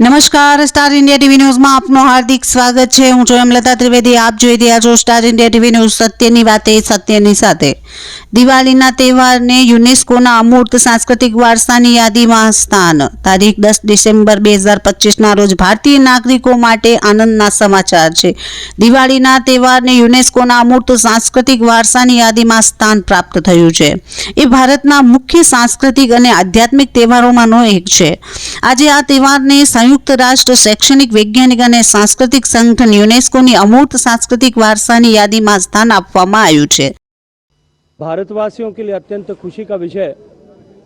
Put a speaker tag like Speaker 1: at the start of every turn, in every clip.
Speaker 1: નમસ્કાર, star India TV ન્યૂઝમાં આપનું હાર્દિક સ્વાગત છે. હું છું લતા ત્રિવેદી. આપ જોઈ રહ્યા છો સ્ટાર ઇન્ડિયા ટીવી ન્યૂઝ. સત્યની વાતે સત્યની સાથે. દિવાળીના તહેવારને યુનેસ્કોના અમૂર્ત સાંસ્કૃતિક વારસાની યાદીમાં સ્થાન. તારીખ દસ ડિસેમ્બર બે હજાર પચીસના રોજ ભારતીય નાગરિકો માટે આનંદના સમાચાર છે. દિવાળીના તહેવારને યુનેસ્કોના અમૂર્ત સાંસ્કૃતિક વારસાની યાદીમાં સ્થાન પ્રાપ્ત થયું છે. એ ભારતના મુખ્ય સાંસ્કૃતિક અને આધ્યાત્મિક તહેવારોમાંનો એક છે. આજે આ તહેવારને સંયુક્ત રાષ્ટ્ર શૈક્ષણિક વૈજ્ઞાનિક અને સાંસ્કૃતિક સંગઠન યુનેસ્કોની અમૂર્ત સાંસ્કૃતિક વારસાની યાદીમાં સ્થાન આપવામાં આવ્યું છે
Speaker 2: भारतवासियों के लिए अत्यंत खुशी का विषय है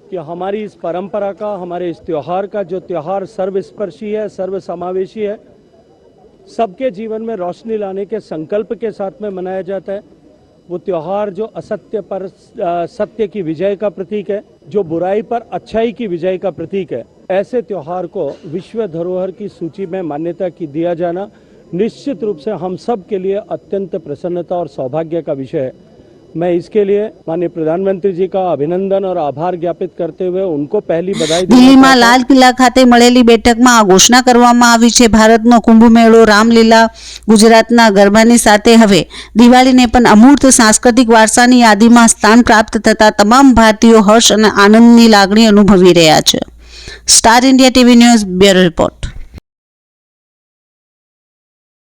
Speaker 2: कि हमारी इस परंपरा का हमारे इस त्यौहार का जो त्यौहार सर्वस्पर्शी है सर्व समावेशी है सबके जीवन में रोशनी लाने के संकल्प के साथ में मनाया जाता है वो त्यौहार जो असत्य पर अ, सत्य की विजय का प्रतीक है जो बुराई पर अच्छाई की विजय का प्रतीक है ऐसे त्यौहार को विश्व धरोहर की सूची में मान्यता की दिया जाना निश्चित रूप से हम सब के लिए अत्यंत प्रसन्नता और सौभाग्य का विषय है मैं इसके लिए माननीय प्रधानमंत्री जी का अभिनंदन और आभार ज्ञापित करते हुए उनको पहली बधाई देना
Speaker 1: દિલ્હીમાં
Speaker 2: चाहता हूं।
Speaker 1: લાલ કિલ્લા ખાતે મળેલી બેઠકમાં આ ઘોષણા કરવામાં આવી છે ભારતનો કુંભ મેળો રામલીલા ગુજરાતના ગરબાની સાથે હવે દિવાળીને પણ અમૂર્ત સાંસ્કૃતિક વારસાની યાદીમાં સ્થાન પ્રાપ્ત થતા તમામ ભારતીયો હર્ષ અને આનંદની લાગણી અનુભવી રહ્યા છે Star India TV news bureau report